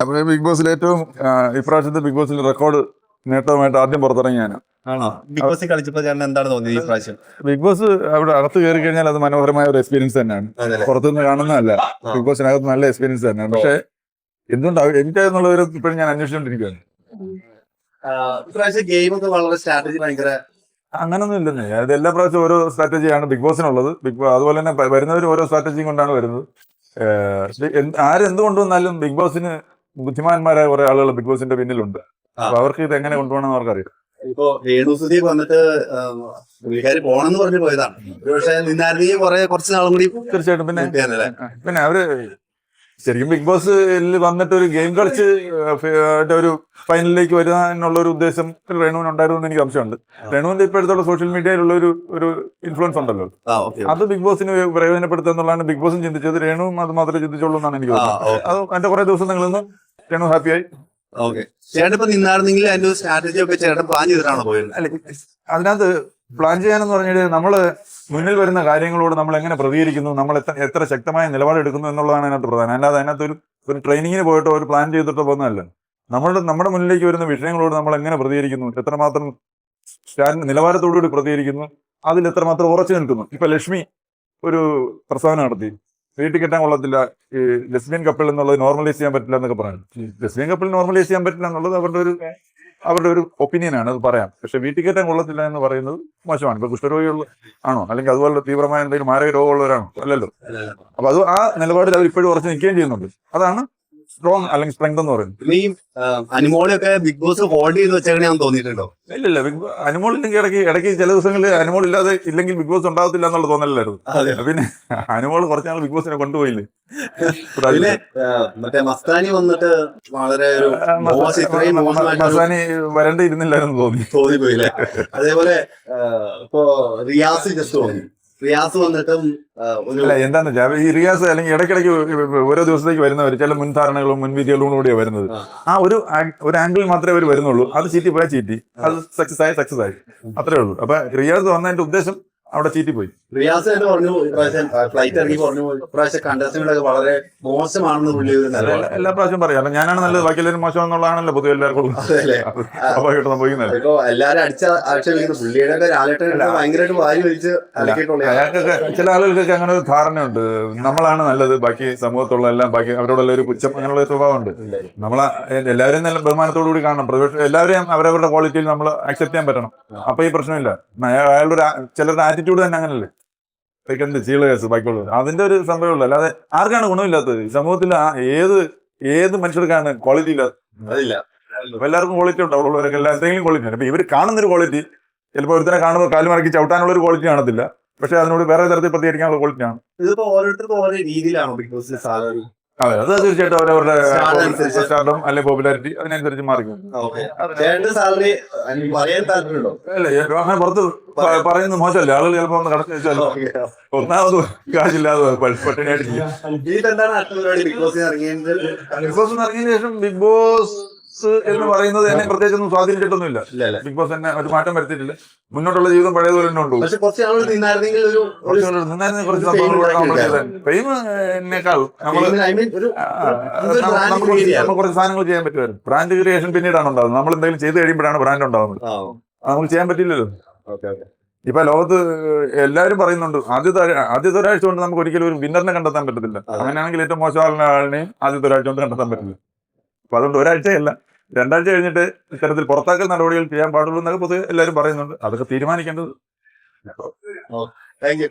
അപ്പോൾ ബിഗ് ബോസിൽ ഏറ്റവും ഇപ്രാവശ്യത്തെ ബിഗ് ബോസിൽ റെക്കോർഡ് നേട്ടവുമായിട്ട് ആദ്യം പുറത്തിറങ്ങിയാണ് ബിഗ് ചേട്ടൻ എന്താണ് തോന്നിയത് ഈ പ്രാവശ്യം? ബിഗ് ബോസ് അവിടെ അകത്ത് കയറി കഴിഞ്ഞാൽ അത് മനോഹരമായ ഒരു എക്സ്പീരിയൻസ് തന്നെയാണ്. പുറത്തുനിന്ന് കാണുന്നതല്ല. ബിഗ് ബോസിനകത്ത് നല്ല എക്സ്പീരിയൻസ് തന്നെയാണ്. പക്ഷെ എന്തുകൊണ്ടാണ് എനിക്ക് എന്നുള്ള ഒരു ഇപ്പോഴും ഞാൻ അന്വേഷിച്ചുകൊണ്ടിരിക്കുകയാണ് അങ്ങനൊന്നും ഇല്ലെന്നേ. അത് എല്ലാ പ്രാവശ്യം ഓരോ സ്ട്രാറ്റജിയാണ് ബിഗ് ബോസിനുള്ളത് ബിഗ് ബോസ് അതുപോലെ തന്നെ വരുന്നവർ ഓരോ സ്ട്രാറ്റജിയും കൊണ്ടാണ് വരുന്നത്. ആരെന്തുകൊണ്ട് വന്നാലും ആരെന്ത് കൊണ്ടുവന്നാലും ബിഗ് ബോസിന് ബുദ്ധിമാന്മാരായ കുറെ ആളുകൾ ബിഗ് ബോസിന്റെ പിന്നിലുണ്ട്. അപ്പൊ അവർക്ക് ഇത് എങ്ങനെ കൊണ്ടുപോകണം അവർക്കറിയാം. ഇപ്പോ രേണുസുതി വന്നിട്ട് പുള്ളിക്കാരി പോണെന്ന് പറഞ്ഞു പോയതാണ്. പക്ഷെ നിന്നായിരുന്നെങ്കിൽ കുറെ കുറച്ച് നാളും കൂടി തീർച്ചയായിട്ടും. പിന്നെ പിന്നെ അവർ ശരിക്കും ബിഗ് ബോസ് വന്നിട്ട് ഒരു ഗെയിം കളിച്ച് ഒരു ഫൈനലിലേക്ക് വരിക എന്നുള്ള ഒരു ഉദ്ദേശം രേണുവിന് ഉണ്ടായിരുന്നു എന്ന് എനിക്ക് സംശയമുണ്ട്. രേണുവിന്റെ ഇപ്പോഴത്തുള്ള സോഷ്യൽ മീഡിയയിലുള്ള ഒരു ഒരു ഇൻഫ്ലുവൻസ് ഉണ്ടല്ലോ. അത് ബിഗ് ബോസിന് പ്രയോജനപ്പെടുത്തുക എന്നുള്ളതാണ് ബിഗ് ബോസും ചിന്തിച്ചത്. രേണുവും അത് മാത്രമേ ചിന്തിച്ചുള്ളൂ എന്നാണ് എനിക്ക് തോന്നുന്നത്. അത് അതിന്റെ കുറെ ദിവസം നിങ്ങൾ നിന്ന് രേണു ഹാപ്പിയായി ഓക്കെ. ചേട്ടൻ ഇപ്പൊ നിന്നായിരുന്നെങ്കിൽ അതിന്റെ സ്ട്രാറ്റജി ഒക്കെ ചേട്ടൻ പ്ലാൻ ചെയ്തിട്ടാണോ പോയത്? അല്ല അതിനകത്ത് പ്ലാൻ ചെയ്യാനെന്ന് പറഞ്ഞാൽ നമ്മൾ മുന്നിൽ വരുന്ന കാര്യങ്ങളോട് നമ്മൾ എങ്ങനെ പ്രതികരിക്കുന്നു നമ്മൾ എത്ര എത്ര ശക്തമായ നിലപാടെടുക്കുന്നു എന്നുള്ളതാണ് അതിനകത്ത് പ്രധാനം. അല്ലാതെ അതിനകത്ത് ഒരു ഒരു ട്രെയിനിങ്ങിന് പോയിട്ടോ ഒരു പ്ലാൻ ചെയ്തിട്ടോ പോകുന്നതല്ല നമ്മളുടെ നമ്മുടെ മുന്നിലേക്ക് വരുന്ന വിഷയങ്ങളോട് നമ്മൾ എങ്ങനെ പ്രതികരിക്കുന്നു എത്രമാത്രം സ്റ്റാൻഡ് നിലവാരത്തോടുകൂടി പ്രതികരിക്കുന്നു അതിൽ എത്രമാത്രം ഉറച്ചു നിൽക്കുന്നു. ഇപ്പൊ ലക്ഷ്മി ഒരു പ്രസ്താവന നടത്തി. വീട്ടിൽ കിട്ടാൻ കൊള്ളത്തില്ല. ഈ ലെസ്ബിയൻ കപ്പിൾ എന്നുള്ളത് നോർമലൈസ് ചെയ്യാൻ പറ്റില്ല എന്നൊക്കെ പറയാം. ലെസ്ബിയൻ കപ്പിൾ നോർമലൈസ് ചെയ്യാൻ പറ്റില്ല എന്നുള്ളത് അവരുടെ ഒരു അവരുടെ ഒരു ഒപ്പീനിയനാണ് അത് പറയാം. പക്ഷെ വീട്ടിൽ കയറ്റാൻ കൊള്ളത്തില്ല എന്ന് പറയുന്നത് മോശമാണ്. ഇപ്പൊ കുഷ്ഠരോഗികൾ ആണോ? അല്ലെങ്കിൽ അതുപോലെ തീവ്രമായ എന്തെങ്കിലും മാരക രോഗമുള്ളവരാണോ? അല്ലല്ലോ. അപ്പൊ അത് ആ നിലപാടിൽ അവർ ഇപ്പോഴും ഉറച്ചു നിൽക്കുകയും ചെയ്യുന്നുണ്ട്. അതാണ് സ്ട്രോങ് അല്ലെങ്കിൽ സ്ട്രെങ്ത് എന്ന് പറയുന്നത്. അനിമോളിയൊക്കെ ഈ അനിമോളൊക്കെ ബിഗ് ബോസ് ഹോൾഡ് ചെയ്ത് വെച്ചേക്കണെന്ന് തോന്നിയിട്ടുണ്ടോ? ഇല്ല ഇല്ല ബിഗ് ബോസ് അനുമോൾ ഇല്ലെങ്കിൽ ഇടയ്ക്ക് ഇടയ്ക്ക് ചില ദിവസങ്ങളിൽ അനുമോൾ ഇല്ലാതെ ഇല്ലെങ്കിൽ ബിഗ് ബോസ് ഉണ്ടാകത്തില്ല എന്നുള്ള തോന്നലായിരുന്നു അതെ. പിന്നെ അനുമോൾ കുറച്ചാൾ ബിഗ് ബോസിനെ കൊണ്ടുപോയില്ലേ? പിന്നെ മറ്റേ മസ്താനി വന്നിട്ട് വളരെ മസാനി വരണ്ടിരുന്നില്ലായിരുന്നു തോന്നി. തോന്നിപ്പോയില്ലേ? അതേപോലെ ഇപ്പോ റിയാസ് ജസ്റ്റ് വന്നു റിയാസ് വന്നിട്ടും അല്ല എന്താന്ന് വെച്ചാൽ ഈ റിയാസ് അല്ലെങ്കിൽ ഇടയ്ക്കിടയ്ക്ക് ഓരോ ദിവസത്തേക്ക് വരുന്നവർ ചില മുൻധാരണകളും മുൻവിധികളും കൂടിയാണ് വരുന്നത്. ആ. ഒരു ഒരു ആംഗിൾ മാത്രമേ അവർ വരുന്നുള്ളൂ. അത് ചീറ്റി പോയാൽ ചീറ്റി. അത് സക്സസ് ആയി സക്സസ് ആയി. അത്രേ ഉള്ളൂ. അപ്പൊ റിയാസ് വന്നതിന്റെ ഉദ്ദേശം അവിടെ ചീറ്റി പോയി റിയാസ് തന്നെ പറഞ്ഞു ഇപ്രാവശ്യം ഫ്ലൈറ്റ് ഇറങ്ങി പറഞ്ഞു. ഇപ്രാവശ്യം കണ്ടസ്റ്റന്റുകളൊക്കെ വളരെ മോശമാണെന്ന് പുള്ളി ഒരു നിലപാട്. എല്ലാ- പ്രാവശ്യം പറയാം. ഞാനാണ് നല്ലത്. ബാക്കി എല്ലാവരും മോശം എന്നുള്ളതാണല്ലോ പൊതുവെ എല്ലാവർക്കും. എല്ലാവരും ഇപ്പൊ എല്ലാരും അടിച്ച ആക്ഷേപിക്കുന്നു. പുള്ളിയുടെ ഒക്കെ ഭയങ്കരമായിട്ട് വാരി വലിച്ച് അയാൾക്കൊക്കെ ചില ആളുകൾക്കൊക്കെ അങ്ങനെ ഒരു ധാരണയുണ്ട്. നമ്മളാണ് നല്ലത്. ബാക്കി സമൂഹത്തുള്ള എല്ലാം ബാക്കി അവരോടുള്ള ഒരു പുച്ഛം അങ്ങനെയുള്ള ഒരു സ്വഭാവമുണ്ട്. നമ്മളെ എല്ലാവരെയും നല്ല ബഹുമാനത്തോടു കൂടി കാണണം. പ്രതിപക്ഷം എല്ലാവരെയും അവരവരുടെ ക്വാളിറ്റിയിൽ നമ്മൾ അക്സെപ്റ്റ് ചെയ്യാൻ പറ്റണം. അപ്പൊ ഈ പ്രശ്നമില്ല. അയാ- അയാളുടെ ചിലരുടെ ആറ്റിറ്റ്യൂഡ് തന്നെ അങ്ങനല്ലേ? എന്ത് ചീള കേസ് ബാക്കിയുള്ളത്. അതിന്റെ ഒരു സംഭവമുള്ളൂ അല്ലാതെ ആർക്കാണ് ഗുണമില്ലാത്തത്? സമൂഹത്തിൽ ഏത് ഏത് മനുഷ്യർക്കാണ് ക്വാളിറ്റി ഇല്ലാത്തത് അതില്ല. അപ്പൊ എല്ലാവർക്കും ക്വാളിറ്റി ഉണ്ടോ. അവിടെ ഉള്ളവരൊക്കെ എല്ലാ എന്തെങ്കിലും ക്വാളിറ്റി ഉണ്ട്. അപ്പൊ ഇവർ കാണുന്നൊരു ക്വാളിറ്റി ചിലപ്പോൾ ഒരുത്തനെ കാണുമ്പോൾ കാലു മറക്കി ചവിട്ടാനുള്ള ഒരു ക്വാളിറ്റി കാണത്തില്ല. പക്ഷെ അതിനോട് വേറെ തരത്തിൽ പ്രതികരിക്കാനുള്ള ക്വാളിറ്റിയാണ് ഇതിപ്പോ ഓരോരുത്തർക്കും ഓരോ രീതിയിലാണോ? ബിഗ് ബോസ് സാലറി അതെ അത് തീർച്ചയായിട്ടും അവരവരുടെ സ്റ്റാർഡം അല്ലെങ്കിൽ പോപ്പുലാരിറ്റി അതിനനുസരിച്ച് മാറിക്കും അല്ലേ പുറത്ത് പറയുന്നത് മോശമല്ലേ. ആളുകൾ ചിലപ്പോ ഒന്ന് കടത്തി വെച്ചാൽ ഒന്നാമത് കാശില്ലാതെ പട്ടിണിയായിട്ട് ബിഗ് ബോസ് ഇറങ്ങിയതിന് ശേഷം ബിഗ് ബോസ് എന്ന് പറയുന്നത് എന്നെ പ്രത്യേകിച്ചൊന്നും സ്വാധീനിച്ചിട്ടൊന്നും ഇല്ല ബിഗ് ബോസ് തന്നെ ഒരു മാറ്റം വരുത്തിയിട്ടില്ല. മുന്നോട്ടുള്ള ജീവിതം പഴയതുപോലെ തന്നെ ഉണ്ട് നിന്നായിരുന്നെ കുറച്ച് സംഭവങ്ങൾ നമ്മൾ കുറച്ച് ചെയ്യാം. നമ്മൾ കുറച്ച് സാധനങ്ങൾ ചെയ്യാൻ പറ്റുമായിരുന്നു. ബ്രാൻഡ് ക്രിയേഷൻ പിന്നീടാണ് ഉണ്ടാകുന്നത്. നമ്മൾ എന്തെങ്കിലും ചെയ്ത് കഴിയുമ്പോഴാണ് ബ്രാൻഡ് ഉണ്ടാകുന്നത്. നമുക്ക് ചെയ്യാൻ പറ്റില്ലല്ലോ. ഇപ്പൊ ലോകത്ത് എല്ലാവരും പറയുന്നുണ്ട് ആദ്യത്തെ ആദ്യത്തെ ഒരാഴ്ച കൊണ്ട് നമുക്ക് ഒരിക്കലും ഒരു വിന്നറിനെ കണ്ടെത്താൻ പറ്റത്തില്ല. അങ്ങനെയാണെങ്കിൽ ഏറ്റവും മോശം ആളിനെയും ആദ്യത്തെ ഒരാഴ്ച കൊണ്ട് കണ്ടെത്താൻ പറ്റില്ല. അപ്പൊ അതുകൊണ്ട് ഒരാഴ്ചയല്ല. രണ്ടാഴ്ച കഴിഞ്ഞിട്ട് ഇത്തരത്തിൽ പുറത്താക്കൽ നടപടികൾ ചെയ്യാൻ പാടുള്ളൂ എന്നൊക്കെ പൊതുവെ എല്ലാവരും പറയുന്നുണ്ട്. അതൊക്കെ തീരുമാനിക്കേണ്ടത്. Thank you